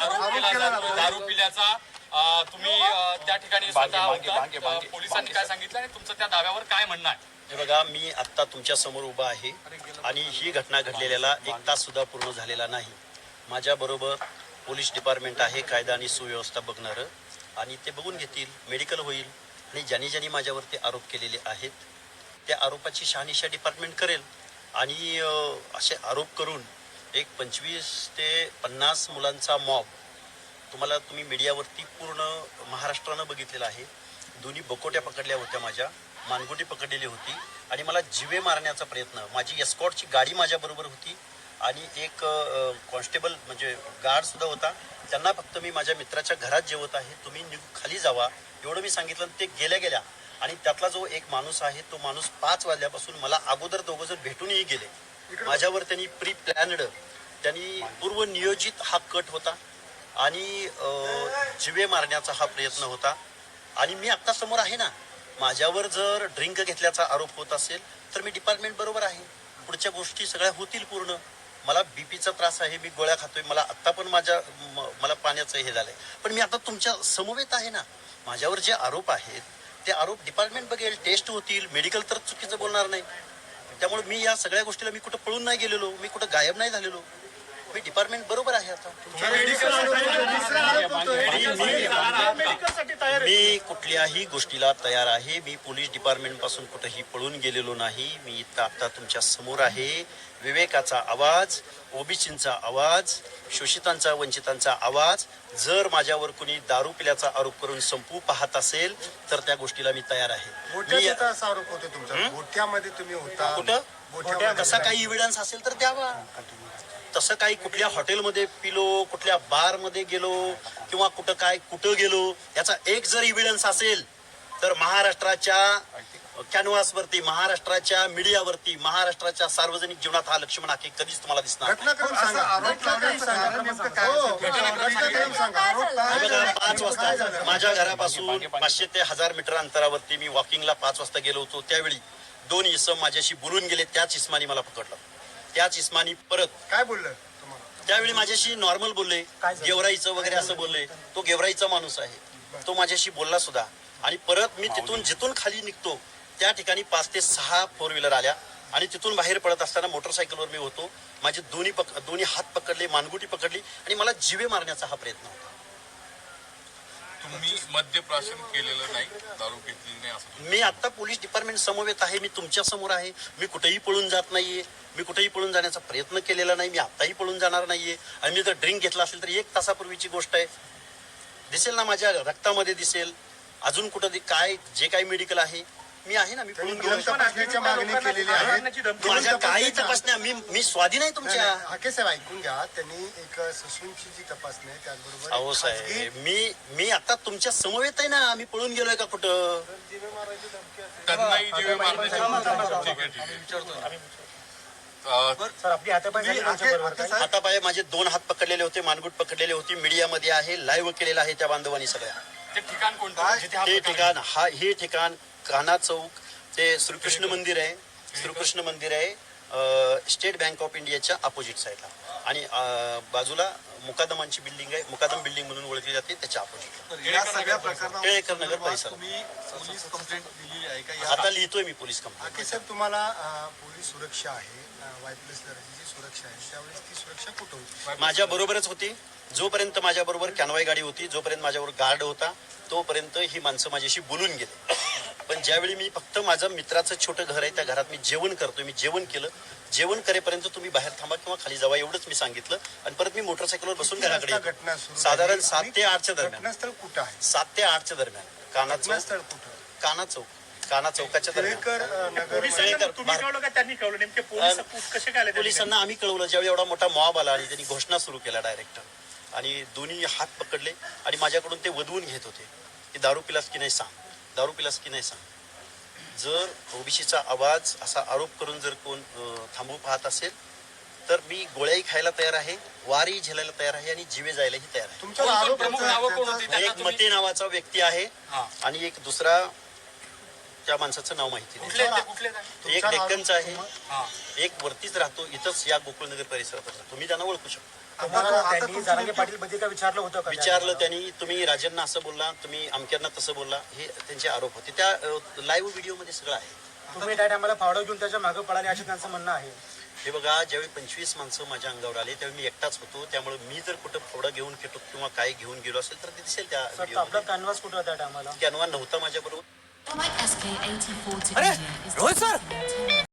आरोप केला जातो दारू पिल्याचा तुम्ही त्या ठिकाणी स्वतः होता. पोलिसांनी काय. सांगितलं आणि तुमचं त्या दाव्यावर काय म्हणणं आहे? हे बघा मी आत्ता तुमच्यासमोर उभा आहे आणि ही घटना घडलेल्याला एक तास सुद्धा पूर्ण झालेला नाही. माझ्याबरोबर पोलीस डिपार्टमेंट आहे कायदा आणि सुव्यवस्था बघणारं. आणि ते बघून घेतील मेडिकल होईल. आणि ज्यांनी ज्यांनी माझ्यावरती आरोप केलेले आहेत त्या आरोपाची शहानिशा डिपार्टमेंट करेल. आणि असे आरोप करून एक पंचवीस ते पन्नास मुलांचा मॉब तुम्हाला तुम्ही मीडियावरती पूर्ण महाराष्ट्रानं बघितलेलं आहे. दोन्ही बकोट्या पकडल्या होत्या माझ्या. मानगुटी पकडलेली होती. आणि मला जिवे मारण्याचा प्रयत्न माझी एस्कॉटची गाडी माझ्याबरोबर होती. आणि एक कॉन्स्टेबल म्हणजे गार्डसुद्धा होता. त्यांना फक्त मी माझ्या मित्राच्या घरात जेवत आहे. तुम्ही खाली जावा. एवढं मी सांगितलं आणि ते गेल्या गेल्या. आणि त्यातला जो एक माणूस आहे तो माणूस पाच वाजल्यापासून मला अगोदर दोघं जण भेटूनही गेले. माझ्यावर त्यांनी प्री प्लॅनड त्यांनी पूर्व नियोजित हा कट होता आणि जिवे मारण्याचा हा प्रयत्न होता. आणि मी आत्ता समोर आहे ना माझ्यावर जर ड्रिंक घेतल्याचा आरोप होत असेल तर मी डिपार्टमेंट बरोबर आहे. पुढच्या गोष्टी सगळ्या होतील पूर्ण. मला बीपीचा त्रास आहे मी गोळ्या खातोय मला आत्ता पण माझ्या मला पाण्याचं हे झालंय. पण मी आता तुमच्या समवेत आहे ना माझ्यावर जे आरोप आहेत ते आरोप डिपार्टमेंट बघेल टेस्ट होतील मेडिकल तर चुकीचं बोलणार नाही. त्यामुळे मी या सगळ्या गोष्टीला मी कुठं पळून नाही गेलेलो मी कुठं गायब नाही झालेलो. मी डिपार्टमेंट बरोबर आहे आता. मी कुठल्याही गोष्टीला तयार आहे. मी पोलीस डिपार्टमेंटपासून कुठेही पळून गेलेलो नाही. मी इथं आता तुमच्यासमोर आहे. विवेकाचा आवाज ओबीसींचा आवाज शोषितांचा वंचितांचा आवाज. जर माझ्यावर कुणी दारू पिल्याचा आरोप करून संपवू पाहत असेल तर त्या गोष्टीला मी तयार आहे. असा आरोप होतो तुमचा. गोट्यामध्ये तुम्ही होता. कुठं? गोट्यामध्ये तसा काही इव्हिडन्स असेल तर द्यावा. तसं काही कुठल्या हॉटेलमध्ये पिलो कुठल्या बारमध्ये गेलो किंवा कुठं काय कुठं गेलो याचा एक जर इव्हिडन्स असेल तर महाराष्ट्राच्या कॅनव्हासवरती महाराष्ट्राच्या मीडियावरती महाराष्ट्राच्या सार्वजनिक जीवनात हा लक्ष्मण हाके कधीच तुम्हाला दिसणार पाच वाजता. माझ्या घरापासून पाचशे ते हजार मीटर अंतरावरती मी वॉकिंगला पाच वाजता गेलो होतो. त्यावेळी दोन इसम माझ्याशी बोलून गेले. त्याच इस्मानी मला पकडलं. त्याच इस्मानी परत काय बोललं तुम्हाला? त्यावेळी माझ्याशी नॉर्मल बोलले. गेवराईचं वगैरे असं बोलले. तो गेवराईचा माणूस आहे. तो माझ्याशी बोलला सुद्धा. आणि परत मी तिथून जिथून खाली निघतो त्या ठिकाणी पाच ते सहा फोर व्हीलर आल्या आणि तिथून बाहेर पडत असताना मोटरसायकलवर मी होतो. माझे दोन्ही पक दोन्ही हात पकडले मानगुटी पकडली आणि मला जिवे मारण्याचा हा प्रयत्न होता. तुम्ही मद्यप्राशन केलेलं नाही दारू घेतलेली नाही असं मी आता पोलीस डिपार्टमेंट समवेत आहे मी तुमच्यासमोर आहे मी कुठेही पळून जात नाहीये मी कुठेही पळून जाण्याचा प्रयत्न केलेला नाही मी आताही पळून जाणार नाहीये. आणि मी जर ड्रिंक घेतला असेल तर एक तासापूर्वीची गोष्ट आहे. दिसेल ना माझ्या रक्तामध्ये दिसेल. अजून कुठं काय जे काही मेडिकल आहे मी आहे ना मी पळून दोन गेलो तपासण्याच्या मागणी केलेली आहे. दोन माझ्या काही तपासण्या मी मी स्वाधीन आहे नाही, तुमच्या. हाके साहेब ऐकून घ्या. त्यांनी एक ससूनची जी तपासणी आहे त्याचबरोबर अहो साहेब मी मी आता तुमच्या समवेत आहे ना मी पळून गेलोय का कुठं? साहेब, हातापाय माझे दोन हात पकडलेले होते मानगुट पकडलेले होती मीडियामध्ये आहे लाईव्ह केलेलं आहे त्या बांधवांनी सगळ्या. ते ठिकाण कोणतं? हा ठिकाण हा हे ठिकाण कान्हा चौक ते श्रीकृष्ण मंदिर आहे. श्रीकृष्ण मंदिर आहे स्टेट बँक ऑफ इंडियाच्या अपोजिट साईडला. आणि बाजूला मुकादमांची बिल्डिंग आहे. मुकादम बिल्डिंग म्हणून ओळखली जाते त्याच्या अपोजिट या सगळ्या प्रकरणावर टिळेकर नगर परिसर तुम्ही पोलीस कंप्लेंट दिलेली आहे का? या आता लिहितोय मी पोलीस कंप्लेंट साहेब तुम्हाला पोलीस सुरक्षा आहे वाय प्लस दर्जाची जी सुरक्षा आहे. त्यावेळेस ती सुरक्षा कुठं होती? माझ्या बरोबरच होती. जोपर्यंत माझ्या बरोबर कॅनवाय गाडी होती जोपर्यंत माझ्याबरोबर गार्ड होता तोपर्यंत ही माणसं माझ्याशी बोलून गेले. पण ज्यावेळी मी फक्त माझं मित्राचं छोटं घर आहे त्या घरात मी जेवण करतोय मी जेवण केलं जेवण करेपर्यंत तुम्ही बाहेर थांबा किंवा खाली जावा एवढंच मी सांगितलं. आणि परत मी मोटरसायकलवर बसून घराकडे साधारण सात ते आठच्या दरम्यान. घटनास्थळ कुठं आहे? सात ते आठच्या दरम्यान. काना चौक काना चौक काना चौकाच्या दरम्यान पोलिसांना आम्ही कळवलं. ज्यावेळी एवढा मोठा मॉब आला आणि त्यांनी घोषणा सुरू केला डायरेक्ट आणि दोन्ही हात पकडले आणि माझ्याकडून ते वधवून घेत होते. की दारू पिलास की नाही सांग. दारू पिलास की नाही सांग जर ओबीसीचा आवाज असा आरोप करून जर कोण अं, थांबवू पाहत असेल तर मी गोळ्याही खायला तयार आहे वारही झेलायला तयार आहे आणि जीवे जायलाही तयार आहे तुमचा कोण- कोण आरोप प्रमुख होता नावं कोण त्याचा- होती? त्यांना एक मते नावाचा व्यक्ती आहे हा. आणि एक दुसरा त्या माणसाचं नाव माहिती नाही? एक डेक्कनचा आहे हा. एक वरतीच राहतो इथंच या गोकुळनगर परिसरात तुम्ही त्यांना ओळखू शकता तुम्हाला त्यांनी जारांगे पाटील काय विचारलं होतं का विचारलं त्यांनी तुम्ही राजांना असं बोलला तुम्ही अमक्यांना तसं बोलला हे त्यांचे आरोप होते. त्या लाईव्ह व्हिडिओमध्ये सगळं आहे. तुम्ही त्या टायमाला फावडं घेऊन त्याच्यामागे पळाले असे त्यांचं म्हणणं आहे. हे बघा ज्यावेळी पंचवीस माणसं माझ्या अंगावर आले त्यावेळी मी एकटाच होतो. त्यामुळे मी जर कुठं फोडं घेऊन गेलो किंवा काय घेऊन गेलो असेल तर ते दिसेल त्या सर आपला कॅनव्हास कुठं होता त्या टायमाला कॅनवा नव्हता माझ्याबरोबर. Like SK-84 to अरे, India is रोहित सर!